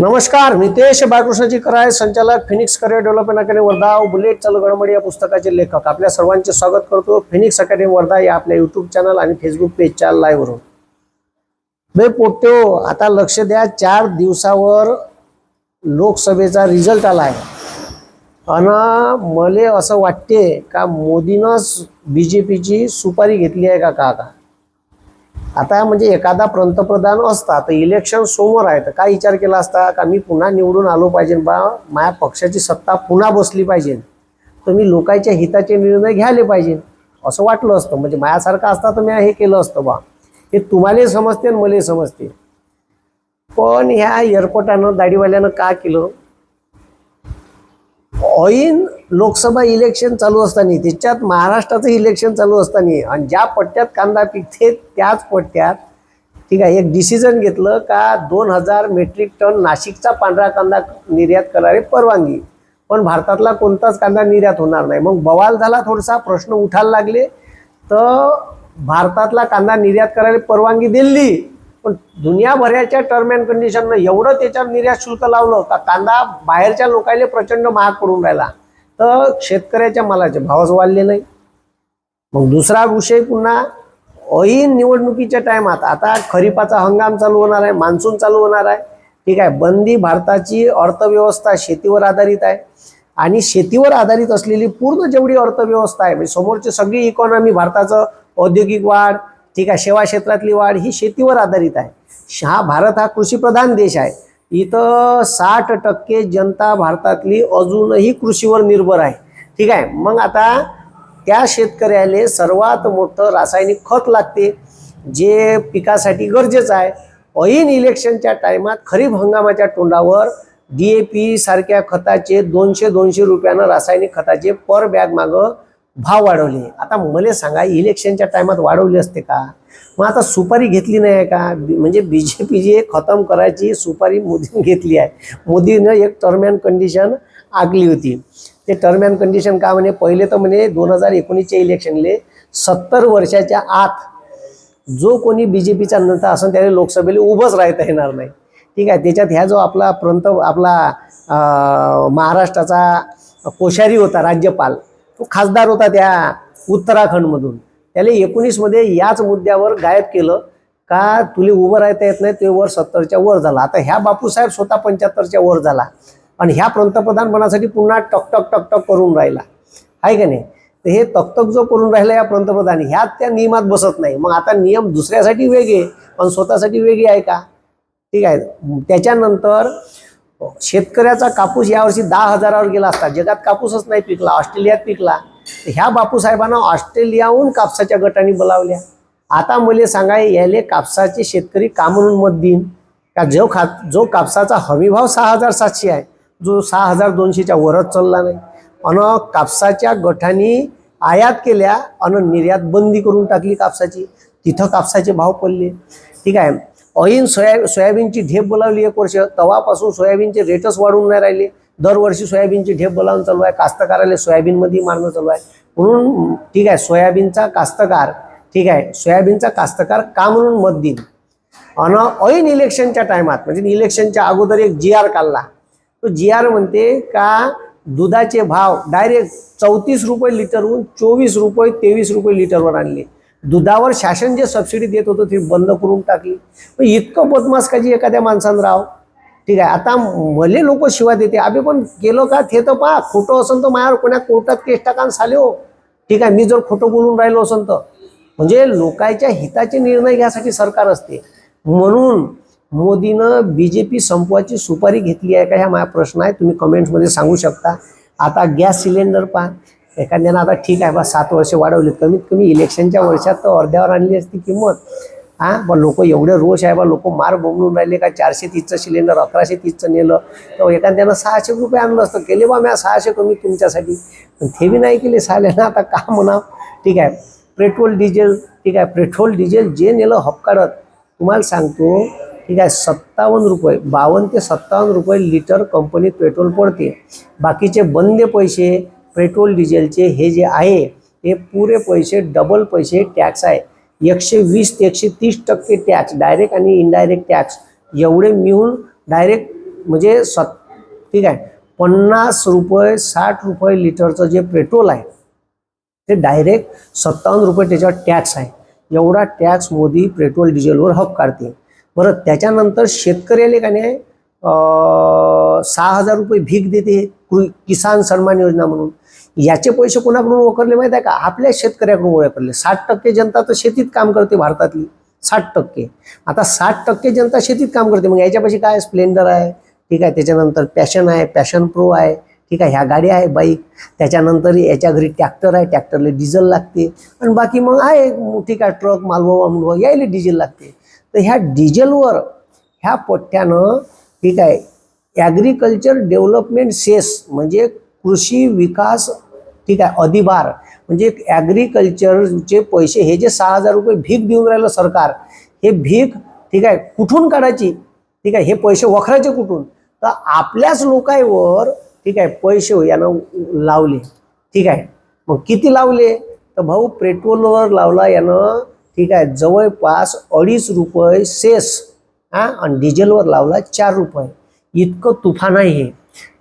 नमस्कार नितेश बाळकृष्णजी कराय संचालक Phoenix career development academy Wardha bullet चालू घडामोडी या पुस्तकाचे लेखक. आपल्या सर्वांचे स्वागत करतो फिनिक्स अकॅडमी वर्धा या आपल्या युट्यूब चॅनल आणि फेसबुक पेजच्या लाईव्हवरून बे पोट्यो आता लक्ष द्या चार दिवसावर लोकसभेचा रिझल्ट आला आहे आणि मला असं वाटते का मोदीनंच बी जे पीची सुपारी घेतली आहे का का का आता म्हणजे एखादा पंतप्रधान असता तर इलेक्शन समोर आहे तर काय विचार केला असता? का मी पुन्हा निवडून आलो पाहिजे? बा माझ्या पक्षाची सत्ता पुन्हा बसली पाहिजे. तर मी लोकांच्या हिताचे निर्णय घ्यायले पाहिजे. असं वाटलं असतं. म्हणजे माझ्यासारखं असता तर मी हे केलं असतं बा. हे तुम्हाला समजते आणि मला समजते. पण ह्या एअरपोर्टानं दाढीवाल्यानं का केलं? ऐन लोकसभा इलेक्शन चालू असताना त्याच्यात महाराष्ट्राचं इलेक्शन चालू असताना आणि ज्या पट्ट्यात कांदा पिकते त्याच पट्ट्यात ठीक आहे एक डिसिजन घेतलं का दोन हजार मेट्रिक टन नाशिकचा पांढरा कांदा निर्यात करणारे परवानगी. पण भारतातला कोणताच कांदा निर्यात होणार नाही. मग बवाल झाला थोडासा प्रश्न उठायला लागले. तर भारतातला कांदा निर्यात करायला परवानगी दिली. पण दुनियाभराच्या टर्म अँड कंडिशननं एवढं त्याच्यावर निर्यात शुल्क लावलं का कांदा बाहेरच्या लोकांना प्रचंड महाग पडून राहिला. तर शेतकऱ्याच्या मालाचे भावच वाढले नाही. मग दुसरा विषय पुन्हा ऐन निवडणुकीच्या टायमात आता. खरीपाचा हंगाम चालू होणार आहे मान्सून चालू होणार आहे. ठीक आहे बंदी भारताची अर्थव्यवस्था शेतीवर आधारित आहे. आणि शेतीवर आधारित असलेली पूर्ण जेवढी अर्थव्यवस्था आहे म्हणजे समोरची सगळी इकॉनॉमी भारताचं औद्योगिक वाढ ठीक आहे सेवा क्षेत्रातली वाढ ही शेतीवर आधारित आहे. हा भारत हा कृषीप्रधान देश आहे. इथं साठ टक्के जनता भारतातली अजूनही कृषीवर निर्भर आहे. ठीक आहे मग आता त्या शेतकऱ्याला सर्वात मोठं रासायनिक खत लागते जे पिकासाठी गरजेचं आहे. ऐन इलेक्शनच्या टायमात खरीप हंगामाच्या तोंडावर डी ए पी सारख्या खताचे दोनशे दोनशे रुपयानं रासायनिक खताचे पर बॅग मागं भाव वाढवले. आता मला सांगा इलेक्शनच्या टायमात वाढवले असते का? मग आता सुपारी घेतली नाही आहे का? बी- म्हणजे बी जे पी जे खतम करायची सुपारी मोदीने घेतली आहे. मोदीनं एक टर्म अँड कंडिशन आखली होती. ते टर्म अँड कंडिशन का म्हणे? पहिले तर म्हणे दोन हजार एकोणीसच्या इलेक्शनले सत्तर वर्षाच्या आत जो कोणी बी जे पीचा नेता असेल त्याला लोकसभेला उभंच राहता येणार नाही. ठीक आहे? त्याच्यात ह्या जो आपला प्रंत आपला महाराष्ट्राचा कोश्यारी होता राज्यपाल तो खासदार होता त्या उत्तराखंडमधून. त्याला एकोणीसमध्ये याच मुद्द्यावर गायब केलं का तुला उभं राहता येत नाही ते वर सत्तरच्या वर झाला. आता ह्या बापूसाहेब स्वतः पंच्याहत्तरच्या वर झाला. आणि ह्या पंतप्रधान बनासाठी पुन्हा टकटक टकटक करून राहिला. आहे का नाही? तर हे तकतक जो करून राहिला या पंतप्रधान ह्यात त्या नियमात बसत नाही. मग आता नियम दुसऱ्यासाठी वेगळे पण स्वतःसाठी वेगळे आहे का? ठीक आहे. त्याच्यानंतर शेतकऱ्याचा कापूस यावर्षी दहा हजारावर गेला असता. जगात कापूसच नाही पिकला ऑस्ट्रेलियात पिकला. तर ह्या बापूसाहेबांना ऑस्ट्रेलियाहून कापसाच्या गटाने बोलावल्या. आता मला सांगा याले कापसाचे शेतकरी का म्हणून मत देईन? का जो खा जो कापसाचा हमीभाव सहा हजार सातशे आहे जो सहा हजार दोनशेच्या वरच चालला नाही. अन कापसाच्या गटाने आयात केल्या अन निर्यात बंदी करून टाकली कापसाची. तिथं कापसाचे भाव पडले. ठीक आहे. ऐन सोया सोयाबीनची ढेप बोलावली एक वर्ष तवापासून सोयाबीनचे रेटच वाढून नाही राहिले. दरवर्षी सोयाबीनची ढेप बोलावून चालू आहे. कास्तकाराला सोयाबीनमध्ये मारणं चालू आहे. म्हणून ठीक आहे सोयाबीनचा कास्तकार ठीक आहे सोयाबीनचा कास्तकार का म्हणून मत देईन? आणि ऐन इलेक्शनच्या टायमात म्हणजे इलेक्शनच्या अगोदर एक जी आर काढला. तो जी आर म्हणते का दुधाचे भाव डायरेक्ट चौतीस रुपये लिटरहून चोवीस रुपये तेवीस रुपये लिटरवर आणले. दुधावर शासन जे सबसिडी देत होतं ते बंद करून टाकली. मग इतकं बदमाश काजी एखाद्या माणसानं राव? ठीक आहे आता मले लोक शिवा देते. आम्ही पण केलं का ते तर पहा खोटं असेल तर माझ्यावर कोण्या कोर्टात केस टाकान साले हो. ठीक आहे मी जर खोटं बोलून राहिलो असेल तर. म्हणजे लोकांच्या हिताचे निर्णय घ्यासाठी सरकार असते. म्हणून मोदीनं बी जे पी संपवायची सुपारी घेतली आहे का ह्या माझा प्रश्न आहे. तुम्ही कमेंट्समध्ये सांगू शकता. आता गॅस सिलेंडर पहा. एखाद्यानं आता ठीक आहे बा सात वर्ष वाढवलीत कमीत कमी इलेक्शनच्या वर्षात तर अर्ध्यावर आणली असती किंमत. हां बा लोक एवढे रोष आहे बा लोक मार बोंबलून राहिले का चारशे तीसचं सिलेंडर अकराशे तीसचं नेलं तर एखाद्यानं सहाशे रुपये आणलं असतं केले बा म्या सहाशे कमी तुमच्यासाठी. पण ते बी नाही केले ना आता का म्हणा ठीक आहे पेट्रोल डिझेल ठीक आहे पेट्रोल डिझेल जे नेलं हपकाडत तुम्हाला सांगतो ठीक आहे सत्तावन्न रुपये बावन्न ते सत्तावन्न रुपये लिटर कंपनीत पेट्रोल पडते. बाकीचे बंदे पैसे पेट्रोल डिझेलचे हे जे आहे हे पुरे पैसे डबल पैसे टॅक्स आहे. एकशे वीस ते एकशे तीस टक्के टॅक्स डायरेक्ट आणि इनडायरेक्ट टॅक्स. एवढे मिळून डायरेक्ट म्हणजे सत ठीक आहे पन्नास रुपये साठ रुपये लिटरचं जे पेट्रोल आहे ते डायरेक्ट सत्तावन्न रुपये त्याच्यावर टॅक्स आहे. एवढा टॅक्स मोदी पेट्रोल डिझेलवर हक काढते बरं त्याच्यानंतर शेतकऱ्याला का नाही? सहा हजार रुपये भीक देते कृ- किसान सन्मान योजना म्हणून. याचे पैसे कोणाकडून वकरले माहीत आहे का? आपल्या शेतकऱ्याकडून ओळखले साठ टक्के जनता तर शेतीत काम करते भारतातली. साठ टक्के. आता साठ टक्के जनता शेतीत काम करते. मग याच्यापाशी काय स्प्लेंडर आहे? ठीक आहे. त्याच्यानंतर पॅशन आहे. पॅशन प्रो आहे. ठीक आहे. ह्या गाड्या आहे बाईक. त्याच्यानंतर याच्या घरी ट्रॅक्टर आहे. ट्रॅक्टरला डिझेल लागते. आणि बाकी मग आहे ठीक आहे ट्रक मालवा मालवा यायला डिझेल लागते. तर ह्या डिझेलवर ह्या पट्ट्यानं ठीक आहे. ॲग्रिकल्चर डेव्हलपमेंट सेस म्हणजे कृषी विकास ठीक आहे अधिभार. म्हणजे ॲग्रिकल्चरचे पैसे हे जे सहा हजार रुपये भीक देऊन राहिलं सरकार हे भीक ठीक आहे कुठून काढायची? ठीक आहे हे पैसे वखरायचे कुठून? तर आपल्याच लोकांवर ठीक आहे पैसे यानं लावले. ठीक आहे मग किती लावले? तर भाऊ पेट्रोलवर लावला यानं ठीक आहे जवळपास अडीच रुपये सेस. हा? आणि डिझेलवर लावला चार रुपये. इतकं तुफान आहे हे.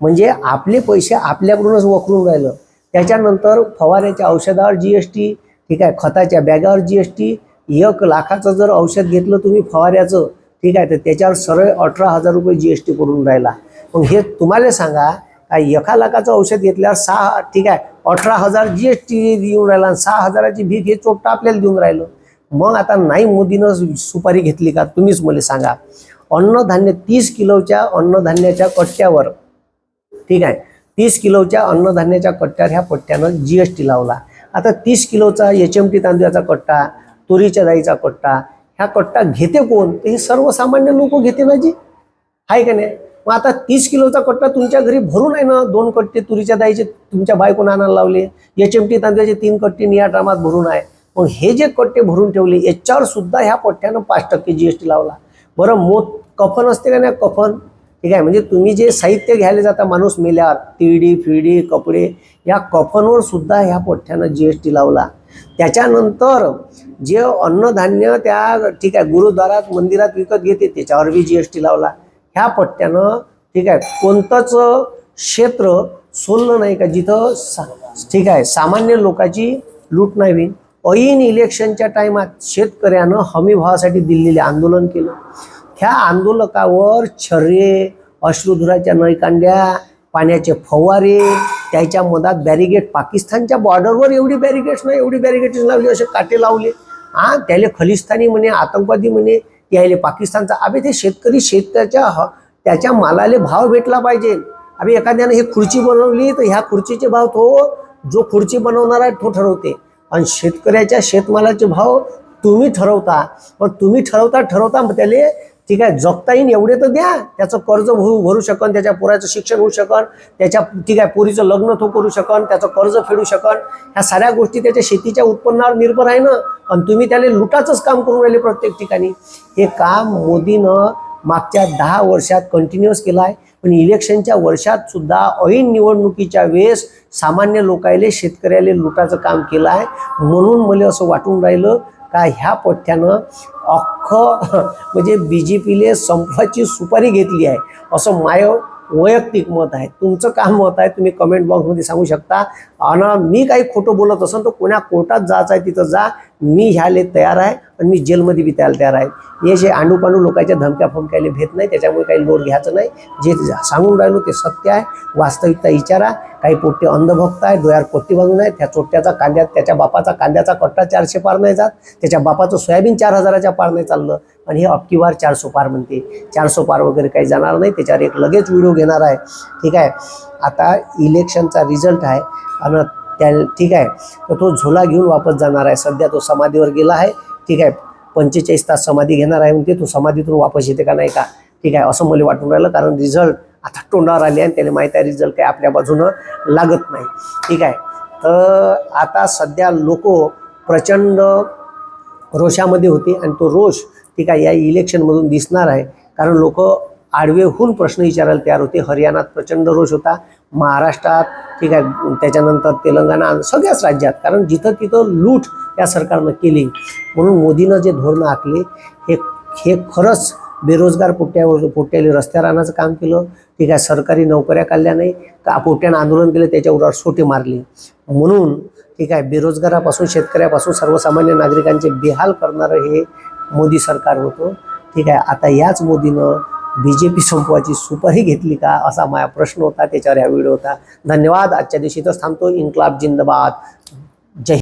म्हणजे आपले पैसे आपल्याकडूनच वकरून राहिलं. त्याच्यानंतर फवाऱ्याच्या औषधावर जी एस टी ठीक आहे खताच्या बॅगावर जी एस टी एक लाखाचं जर औषध घेतलं तुम्ही फवाऱ्याचं ठीक आहे तर त्याच्यावर सरळ अठरा हजार रुपये जी एस टी करून राहिला. मग हे तुम्हाला सांगा काय एका लाखाचं औषध घेतल्यावर सहा ठीक आहे अठरा हजार जी एस टी देऊन राहिला आणि सहा हजाराची भीक हे चोपटा आपल्याला देऊन राहिलं. मग आता नाही मोदीनं सुपारी घेतली का? तुम्हीच मला सांगा. अन्नधान्य तीस किलोच्या अन्नधान्याच्या कट्ट्यावर ठीक आहे? तीस किलोच्या अन्नधान्याच्या कट्ट्यावर ह्या पट्ट्यानं जी एस टी लावला. आता तीस किलोचा एच एम टी तांदूळाचा कट्टा तुरीच्या दाईचा कट्टा ह्या कट्टा घेते कोण? तर हे सर्वसामान्य लोक घेते ना जी? आहे का नाही? मग आता तीस किलोचा कट्टा तुमच्या घरी भरून आहे ना? दोन कट्टे तुरीच्या दाईचे तुमच्या बायकोनं आणायला लावले. एच एम टी तांदळाचे तीन कट्टे निया ड्रामात भरून आहे. मग हे जे कट्टे भरून ठेवले याच्यावर सुद्धा ह्या पट्ट्यानं पाच टक्के जी एस टी लावला. बरं मोत कफन असते का नाही कफन? ठीक आहे म्हणजे तुम्ही जे साहित्य घ्यायला जाता माणूस मेल्यावर तिडी फिडी कपडे या कफनवर सुद्धा ह्या पठ्ठ्यानं जी एस टी लावला. त्याच्यानंतर जे अन्नधान्य त्या ठीक आहे गुरुद्वारात मंदिरात विकत घेते त्याच्यावर बी जी एस टी लावला. ह्या पट्ट्यानं ठीक आहे कोणतंच क्षेत्र सोडलं नाही का? जिथं सा ठीक आहे सामान्य लोकांची लूट नाही होईल. ऐन इलेक्शनच्या टायमात शेतकऱ्यानं हमी भावासाठी दिल्लीला आंदोलन केलं. ह्या आंदोलकावर छर्रे अश्रुधुराच्या नळकांड्या पाण्याचे फवारे त्याच्या मधात बॅरिगेट पाकिस्तानच्या बॉर्डरवर एवढी बॅरिगेट्स नाही एवढी बॅरिगेट्स लावली असे काटे लावले. हा त्याले खलिस्तानी म्हणे आतंकवादी म्हणे यायले पाकिस्तानचा अबे ते शेतकरी शेतकऱ्याच्या ह त्याच्या मालाले भाव भेटला पाहिजे. अबे एखाद्यानं हे खुर्ची बनवली तर ह्या खुर्चीचे भाव तो जो खुर्ची बनवणार आहे तो ठरवते. आणि शेतकऱ्याच्या शेतमालाचे भाव तुम्ही ठरवता. पण तुम्ही ठरवता ठरवता मग त्याले ठीक आहे जगता येईन एवढे तर द्या त्याचं कर्ज भरू भरू शकन त्याच्या पोराचं शिक्षण होऊ शकन त्याच्या ठीक आहे पोरीचं लग्न तो करू शकन त्याचं कर्ज फेडू शकन. ह्या साऱ्या गोष्टी त्याच्या शेतीच्या उत्पन्नावर निर्भर आहे ना. आणि तुम्ही त्याला लुटाचंच काम करून राहिले प्रत्येक ठिकाणी. हे काम मोदीनं मागच्या दहा वर्षात कंटिन्युअस केलं आहे. पण इलेक्शनच्या वर्षात सुद्धा ऐन निवडणुकीच्या वेळेस सामान्य लोकायले शेतकऱ्याले लुटाचं काम केलं आहे. म्हणून मला असं वाटून राहिलं का ह्या पठ्ठ्यानं अख्खं म्हणजे बी जे पीले संपाची सुपारी घेतली आहे. असं माय वैयक्तिक मत आहे. तुमचं काय मत आहे? तुम्ही कमेंट बॉक्समध्ये सांगू शकता. आणि मी काही खोटं बोलत असेल तर कोण्या कोर्टात जायचं आहे तिथं जा. मी ह्याले तयार आहे आणि मी जेलमध्ये बी त्याला तयार आहे. हे जे आंडूपांडू लोकांच्या धमक्या फमक्याला भेट नाही त्याच्यामुळे काही लोड घ्यायचं नाही. जे सांगून राहिलो ते सत्य आहे. वास्तविकता विचारा काही पोट्टे अंधभक्त आहे डोळ्यावर पोट्टी बांधून आहे त्या चोट्ट्याचा कांद्या त्याच्या बापाचा कांद्याचा कट्टा चारशे पार नाही जात. त्याच्या बापाचं सोयाबीन चार हजाराच्या पार नाही चाललं. आणि हे अक्कीवार चारसो पार म्हणते. चारसो पार वगैरे काही जाणार नाही. त्याच्यावर एक लगेच व्हिडिओ घेणार आहे. ठीक आहे. आता इलेक्शनचा रिझल्ट आहे. आणि त्या ठीक आहे. तर तो झोला घेऊन वापस जाणार आहे. सध्या तो समाधीवर गेला आहे. ठीक आहे. पंचेचाळीस तास समाधी घेणार आहे म्हणते. तो समाधीतून वापस येते का नाही का? ठीक आहे. असं मला वाटून राहिलं. कारण रिझल्ट आता तोंडावर आले आणि त्याने माहीत आहे रिझल्ट काही आपल्या बाजूनं लागत नाही. ठीक आहे. तर आता सध्या लोक प्रचंड रोषामध्ये होते आणि तो रोष ठीक आहे या इलेक्शनमधून दिसणार आहे. कारण लोक आडवेहून प्रश्न विचारायला तयार होते. हरियाणात प्रचंड रोष होता. महाराष्ट्रात ठीक आहे त्याच्यानंतर तेलंगणा सगळ्याच राज्यात कारण जिथं तिथं लूट या सरकारनं केली. म्हणून मोदीनं जे धोरणं आखले हे हे खरंच बेरोजगार पोट्यावर पोट्याले रस्त्यावर आणायचं काम केलं. ठीक आहे सरकारी नोकऱ्या काढल्या नाही का पोट्यानं आंदोलन केलं त्याच्यावर सोटे मारले. म्हणून ठीक आहे बेरोजगारापासून शेतकऱ्यापासून सर्वसामान्य नागरिकांचे बेहाल करणारं हे मोदी सरकार होतं. ठीक आहे आता याच मोदीनं बी जे पी संपवायची सुपारी घेतली का असा माझा प्रश्न होता त्याच्यावर हा व्हिडिओ होता. धन्यवाद. आजच्या दिवशी इथंच थांबतो. इन्क्लाब जिंदाबाद.